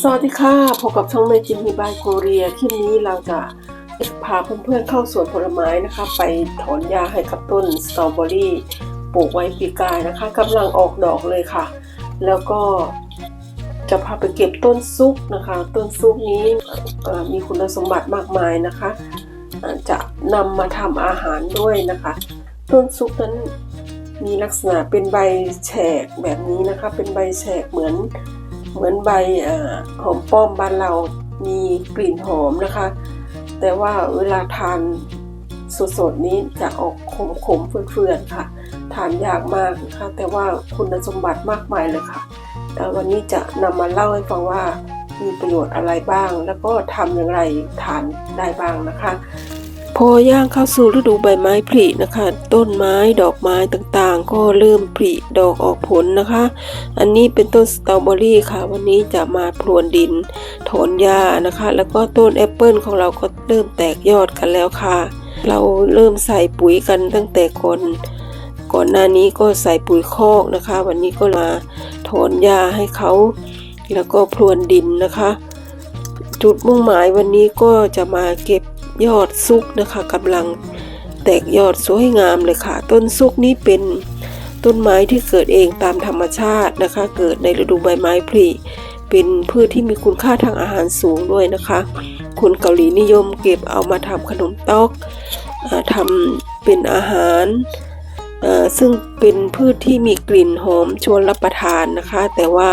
สวัสดีค่ะพบกับช่องแม่จิมมีบายโคเรียคลิปนี้เราจะพาเพื่อนๆเข้าสวนผลไม้นะคะ ไปถอนหญ้าให้กับต้นสตรอเบอรี่ปลูกไว้ปีกายนะคะกำลังออกดอกเลยค่ะ แล้วก็จะพาไปเก็บต้นซุกนะคะ ต้นซุกนี้มีคุณสมบัติมากมายนะคะ จะนำมาทำอาหารด้วยนะคะ ต้นซุกนั้นมีลักษณะเป็นใบแฉกแบบนี้นะคะ เป็นใบแฉกเหมือน เหมือนใบเอ่อหอมป้อมบ้านเรามีกลิ่นหอมนะคะ แต่ว่าเวลาทานสดๆนี้จะออกขมๆเฟื่อนๆค่ะ ทานยากมากนะคะ แต่ว่าคุณสมบัติมากมายเลยค่ะแต่วันนี้จะนำมาเล่าให้ฟังว่ามีประโยชน์อะไรบ้าง แล้วก็ทำอย่างไรทานได้บ้างนะคะ พอย่างเข้าสู่ฤดูใบไม้ผลินะคะ ต้นไม้ดอกไม้ต่างๆ ก็เริ่มผลิดอกออกผลนะคะ อันนี้เป็นต้นสตรอเบอรี่ค่ะ วันนี้จะมาพรวนดินถอนหญ้านะคะ แล้วก็ต้นแอปเปิลของเราก็เริ่มแตกยอดกันแล้วค่ะ เราเริ่มใส่ปุ๋ยกันตั้งแต่ก่อนก่อนหน้านี้ก็ใส่ปุ๋ยคอกนะคะ วันนี้ก็มาถอนหญ้าให้เขา แล้วก็พรวนดินนะคะ จุดมุ่งหมายวันนี้ก็จะมาเก็บ ยอดซุกนะคะกำลังแตกยอดสวยงามเลยค่ะ ต้นซุกนี้เป็นต้นไม้ที่เกิดเองตามธรรมชาตินะคะ เกิดในฤดูใบไม้ผลิเป็นพืชที่มีคุณค่าทางอาหารสูงด้วยนะคะ คนเกาหลีนิยมเก็บเอามาทำขนมต๊อกอาทำเป็นอาหาร ซึ่งเป็นพืชที่มีกลิ่นหอมชวนรับประทานนะคะ แต่ว่า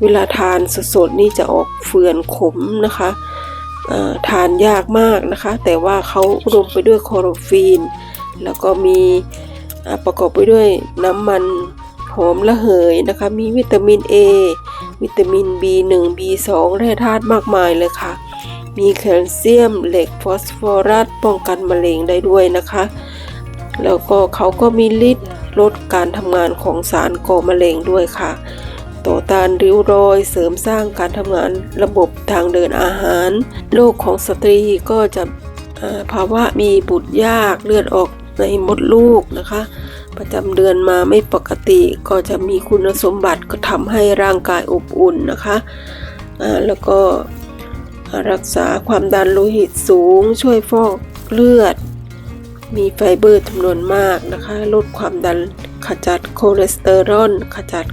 เวลาทานสดๆนี่จะออกเฟื่อนขมนะคะ ทานยากมากนะคะ แต่ว่าเขาอุดมไปด้วยคลอโรฟีน แล้วก็มีประกอบไปด้วยน้ำมันหอมระเหยนะคะ มีวิตามิน A วิตามิน B1 B2 แร่ธาตุมากมายเลยค่ะ มีแคลเซียม เหล็ก ฟอสฟอรัส ป้องกันมะเร็งได้ด้วยนะคะ แล้วก็เขาก็มีฤทธิ์ลดการทำงานของสารก่อมะเร็งด้วยค่ะ ต่อต้านริ้วรอย เสริมสร้างการทำงานระบบทางเดินอาหาร โรคของสตรีก็จะภาวะมีบุตรยากเลือดออกในมดลูกนะคะ ประจำเดือนมาไม่ปกติก็จะมีคุณสมบัติก็ทำให้ร่างกายอบอุ่นนะคะแล้วก็รักษาความดันโลหิตสูง ช่วยฟอกเลือด มีไฟเบอร์จำนวนมากนะคะ ลดความดันขจัดคอเลสเตอรอลขจัด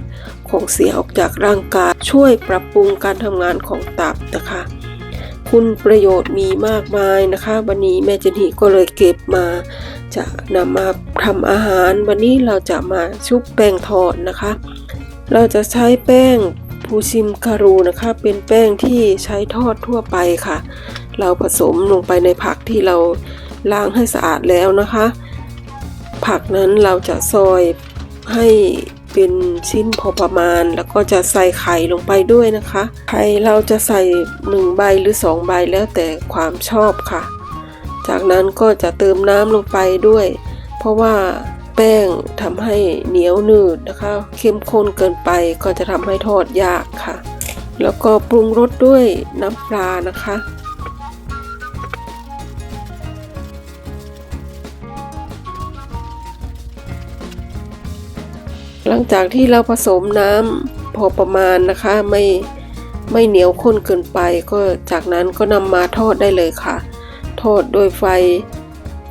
ของเสียออกจากร่างกาย ช่วยปรับปรุงการทำงานของตับนะคะ คุณประโยชน์มีมากมายนะคะ วันนี้แม่เจนฮีก็เลยเก็บมา จะนำมาทำอาหาร วันนี้เราจะมาชุบแป้งทอดนะคะ เราจะใช้แป้งพูชิมคารูนะคะ เป็นแป้งที่ใช้ทอดทั่วไปค่ะ เราผสมลงไปในผักที่เราล้างให้สะอาดแล้วนะคะ ผักนั้นเราจะซอยให้ เป็นชิ้นพอประมาณ แล้วก็จะใส่ไข่ลงไปด้วยนะคะ ไข่เราจะใส่หนึ่งใบหรือสองใบแล้วแต่ความชอบค่ะ จากนั้นก็จะเติมน้ำลงไปด้วย เพราะว่าแป้งทำให้เหนียวหนืดนะคะ เข้มข้นเกินไปก็จะทำให้ทอดยากค่ะ แล้วก็ปรุงรสด้วยน้ำปลานะคะ หลังจากที่เราผสมน้ำพอประมาณนะคะไม่ไม่เหนียวข้นเกินไป ก็จากนั้นก็นำมาทอดได้เลยค่ะ ทอดโดยไฟ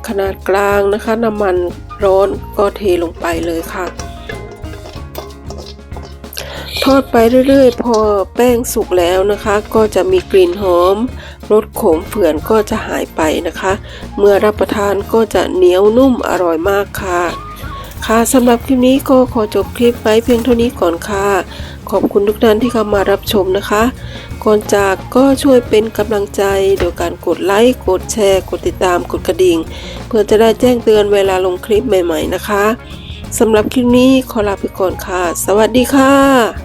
ขนาดกลางนะคะ น้ำมันร้อนก็เทลงไปเลยค่ะ ทอดไปเรื่อยๆ พอแป้งสุกแล้วนะคะ ก็จะมีกลิ่นหอมรสขมเฝื่อนก็จะหายไปนะคะ เมื่อรับประทานก็จะเหนียวนุ่มอร่อยมากค่ะ ค่ะสำหรับคลิปนี้ก็ขอจบคลิปไว้เพียงเท่านี้ก่อนค่ะ ขอบคุณทุกท่านที่เข้ามารับชมนะคะ ก่อนจากก็ช่วยเป็นกำลังใจโดยการกดไลค์กดแชร์ กดติดตามกดกระดิ่ง เพื่อจะได้แจ้งเตือนเวลาลงคลิปใหม่ ๆ นะคะสำหรับคลิปนี้ขอลาไปก่อนค่ะ สวัสดีค่ะ